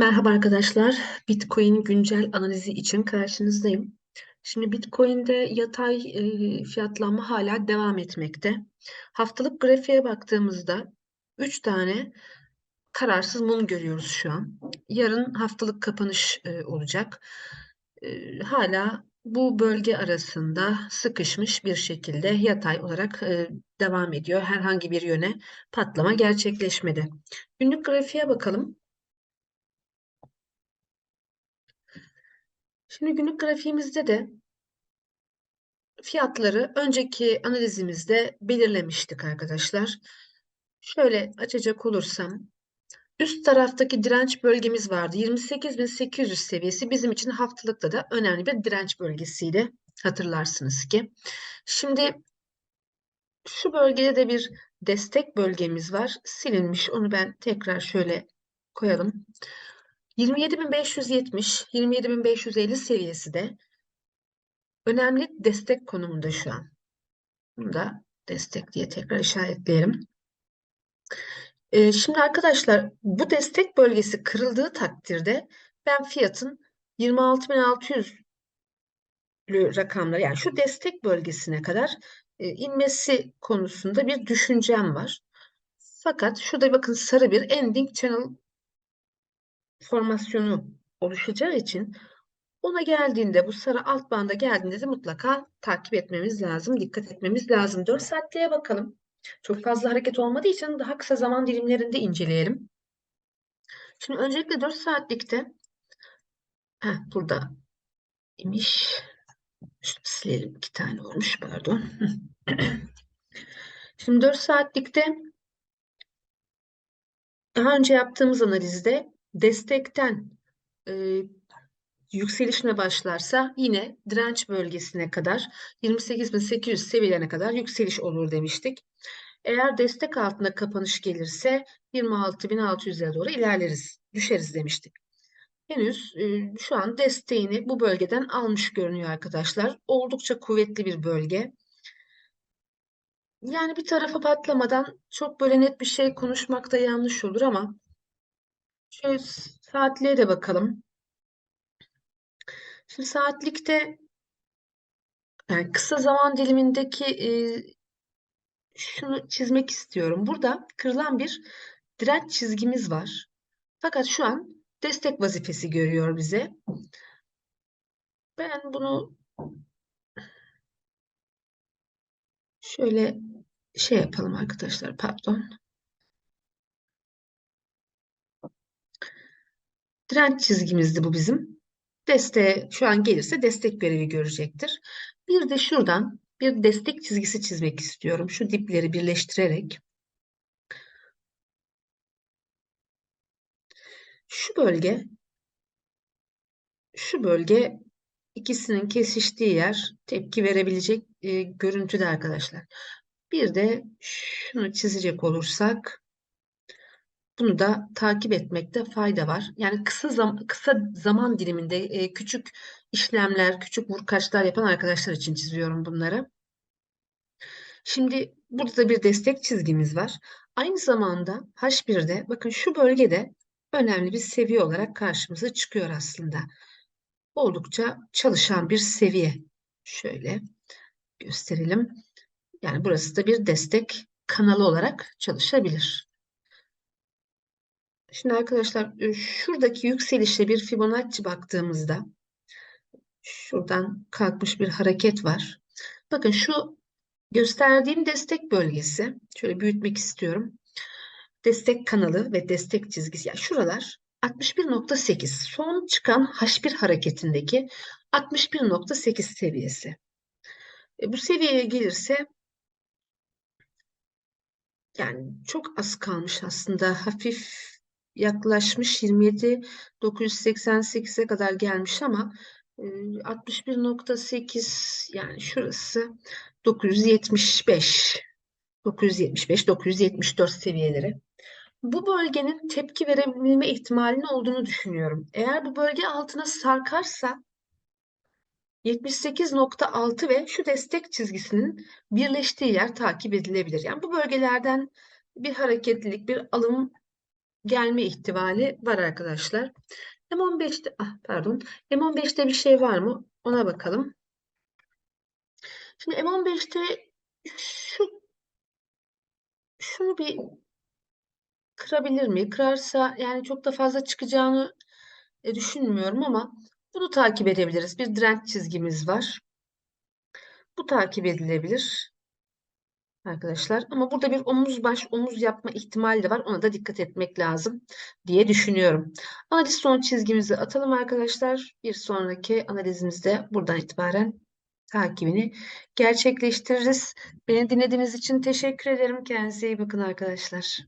Merhaba arkadaşlar. Bitcoin güncel analizi için karşınızdayım. Şimdi Bitcoin'de yatay e, fiyatlanma hala devam etmekte. Haftalık grafiğe baktığımızda 3 tane kararsız mum görüyoruz şu an. Yarın haftalık kapanış e, olacak. E, hala bu bölge arasında sıkışmış bir şekilde yatay olarak devam ediyor. Herhangi bir yöne patlama gerçekleşmedi. Günlük grafiğe bakalım. Şimdi günlük grafiğimizde de fiyatları önceki analizimizde belirlemiştik arkadaşlar. Şöyle açacak olursam üst taraftaki direnç bölgemiz vardı. 28.800 seviyesi bizim için haftalıkta da önemli bir direnç bölgesiydi. Hatırlarsınız ki. Şimdi şu bölgede de bir destek bölgemiz var. Silinmiş. Onu ben tekrar şöyle koyalım. 27.570, 27.550 seviyesi de önemli destek konumunda şu an. Bunu da destek diye tekrar işaretleyelim. Ee, şimdi arkadaşlar bu destek bölgesi kırıldığı takdirde ben fiyatın 26.600'lü rakamları yani şu destek bölgesine kadar e, inmesi konusunda bir düşüncem var. Fakat şurada bakın sarı bir ending channel formasyonu oluşacağı için ona geldiğinde bu sarı alt banda geldiğinde de mutlaka takip etmemiz lazım, dikkat etmemiz lazım. 4 saatliğe bakalım. Çok fazla hareket olmadığı için daha kısa zaman dilimlerinde inceleyelim. Şimdi öncelikle 4 saatlikte heh, burada imiş. Şunu silelim. iki tane olmuş pardon. Şimdi 4 saatlikte daha önce yaptığımız analizde destekten e, yükselişine başlarsa yine direnç bölgesine kadar 28.800 seviyelerine kadar yükseliş olur demiştik. Eğer destek altında kapanış gelirse 26.600'lere doğru ilerleriz, düşeriz demiştik. Henüz e, şu an desteğini bu bölgeden almış görünüyor arkadaşlar. Oldukça kuvvetli bir bölge. Yani bir tarafa patlamadan çok böyle net bir şey konuşmak da yanlış olur ama şöyle saatliğe de bakalım. Şimdi saatlikte yani kısa zaman dilimindeki e, şunu çizmek istiyorum. Burada kırılan bir direnç çizgimiz var. Fakat şu an destek vazifesi görüyor bize. Ben bunu şöyle şey yapalım arkadaşlar pardon. Direnç çizgimizdi bu bizim. Desteğe şu an gelirse destek görevi görecektir. Bir de şuradan bir destek çizgisi çizmek istiyorum. Şu dipleri birleştirerek. Şu bölge şu bölge ikisinin kesiştiği yer tepki verebilecek e, görüntüde arkadaşlar. Bir de şunu çizecek olursak bunu da takip etmekte fayda var. Yani kısa zam kısa zaman diliminde e, küçük işlemler, küçük vurkaçlar yapan arkadaşlar için çiziyorum bunları. Şimdi burada da bir destek çizgimiz var. Aynı zamanda H1'de bakın şu bölgede önemli bir seviye olarak karşımıza çıkıyor aslında. Oldukça çalışan bir seviye. Şöyle gösterelim. Yani burası da bir destek kanalı olarak çalışabilir. Şimdi arkadaşlar e, şuradaki yükselişe bir Fibonacci baktığımızda şuradan kalkmış bir hareket var. Bakın şu gösterdiğim destek bölgesi şöyle büyütmek istiyorum. Destek kanalı ve destek çizgisi yani şuralar 61.8 son çıkan H1 hareketindeki 61.8 seviyesi. E, bu seviyeye gelirse yani çok az kalmış aslında hafif yaklaşmış 27 988'e kadar gelmiş ama 61.8 yani şurası 975 975 974 seviyeleri. Bu bölgenin tepki verebilme ihtimalinin olduğunu düşünüyorum. Eğer bu bölge altına sarkarsa 78.6 ve şu destek çizgisinin birleştiği yer takip edilebilir. Yani bu bölgelerden bir hareketlilik, bir alım gelme ihtimali var arkadaşlar. M15'te ah pardon. M15'te bir şey var mı? Ona bakalım. Şimdi M15'te şu şunu bir kırabilir mi? Kırarsa yani çok da fazla çıkacağını e, düşünmüyorum ama bunu takip edebiliriz. Bir direnç çizgimiz var. Bu takip edilebilir arkadaşlar. Ama burada bir omuz baş omuz yapma ihtimali de var. Ona da dikkat etmek lazım diye düşünüyorum. Analiz son çizgimizi atalım arkadaşlar. Bir sonraki analizimizde buradan itibaren takibini gerçekleştiririz. Beni dinlediğiniz için teşekkür ederim. Kendinize iyi bakın arkadaşlar.